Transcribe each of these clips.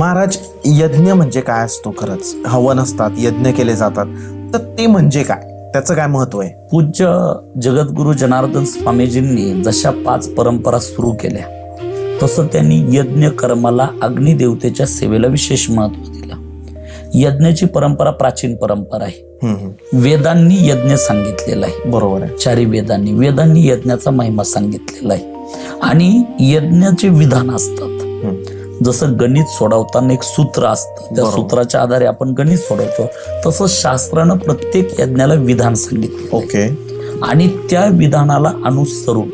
महाराज यज्ञ म्हणजे काय असतो खरंच? हवन असतात यज्ञ केले जातात. तर ते म्हणजे काय? त्याचं काय महत्त्व आहे? पूज्य जगद्गुरु जनार्दन स्वामीजींनी जशा पाच परंपरा सुरू केल्या तसं त्यांनी यज्ञ कर्माला अग्निदेवतेच्या सेवेला विशेष महत्त्व दिलं. यज्ञाची परंपरा प्राचीन परंपरा आहे. वेदांनी यज्ञ सांगितलेला आहे. बरोबर आहे. चारी वेदांनी वेदांनी यज्ञाचा महिमा सांगितलेला आहे. आणि यज्ञाचे विधान असतात. जसं गणित सोडवताना एक सूत्र असतं त्या. सूत्राच्या आधारे आपण गणित सोडवतो तसं शास्त्रानं प्रत्येक यज्ञाला विधान सांगितलं ओके आणि त्या विधानाला अनुसरून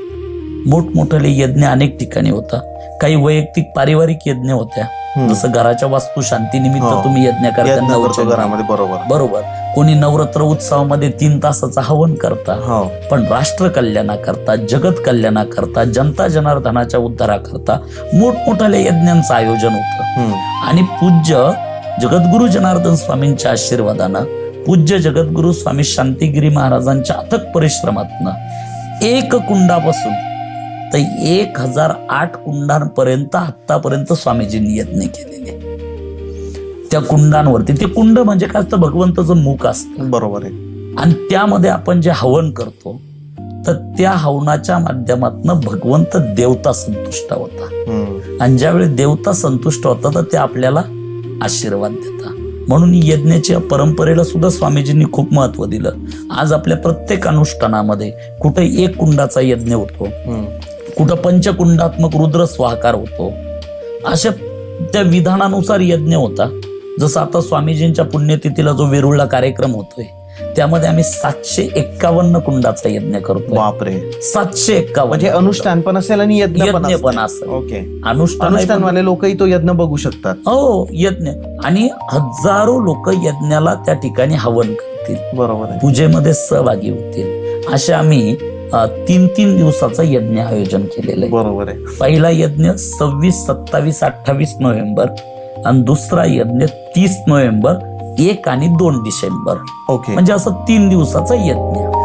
मोठमोठाले यज्ञ अनेक ठिकाणी होता काही वैयक्तिक पारिवारिक यज्ञ होत्या. जसं घराच्या वास्तू शांतीनिमित्त हो. तुम्ही यज्ञ करता करतो बरोबर. बरोबर. कोणी नवरात्र उत्सवामध्ये तीन तासाचं हवन करता हो. पण राष्ट्र कल्याणाकरता जगत कल्याणाकरता जनता जनार्दनाच्या उद्धाराकरता मोठमोठाल्या यज्ञांचं आयोजन होतं. आणि पूज्य जगद्गुरु जनार्दन स्वामींच्या आशीर्वादानं पूज्य जगद्गुरु स्वामी शांतिगिरी महाराजांच्या अथक परिश्रमातनं एक कुंडापासून तर एक हजार आठ कुंडांपर्यंत आतापर्यंत स्वामीजींनी यज्ञ केलेले. त्या कुंडांवरती ते कुंड म्हणजे काय असतं? भगवंताचं मुख असतं. बरोबर आहे. आणि त्यामध्ये आपण जे हवन करतो तर त्या हवनाच्या माध्यमातून भगवंत देवता संतुष्ट होता. आणि ज्यावेळी देवता संतुष्ट होता तर ते आपल्याला आशीर्वाद देतात म्हणून यज्ञाच्या परंपरेला सुद्धा स्वामीजींनी खूप महत्त्व दिलं. आज आपल्या प्रत्येक अनुष्ठानामध्ये कुठे एक कुंडाचा यज्ञ होतो. कुठं पंचकुंडात्मक रुद्र स्वाकार होतो. अशा त्या विधानानुसार यज्ञ होता. जसं आता स्वामीजींच्या पुण्यतिथीला जो वेरुळला कार्यक्रम होतोय त्यामध्ये आम्ही सातशे एक्कावन्न कुंडाचा यज्ञ करतो बापरे. सातशे एक्कावन्न म्हणजे अनुष्ठान पण असेल आणि यज्ञ पण यज्ञ असेल. पण असेल. ओके. अनुष्ठान अनुष्ठानवाले लोकही तो यज्ञ बघू शकतात. हो यज्ञ. आणि हजारो लोक यज्ञाला त्या ठिकाणी हवन करतील. बरोबर आहे. पूजेमध्ये सहभागी होतील. असे आम्ही तीन तीन दिवसाचं यज्ञ आयोजन केलेलं आहे. बरोबर आहे. पहिला यज्ञ सव्वीस सत्तावीस अठ्ठावीस नोव्हेंबर आणि दुसरा यज्ञ तीस नोव्हेंबर एक आणि दोन डिसेंबर. ओके. म्हणजे असं तीन दिवसाचा यज्ञ.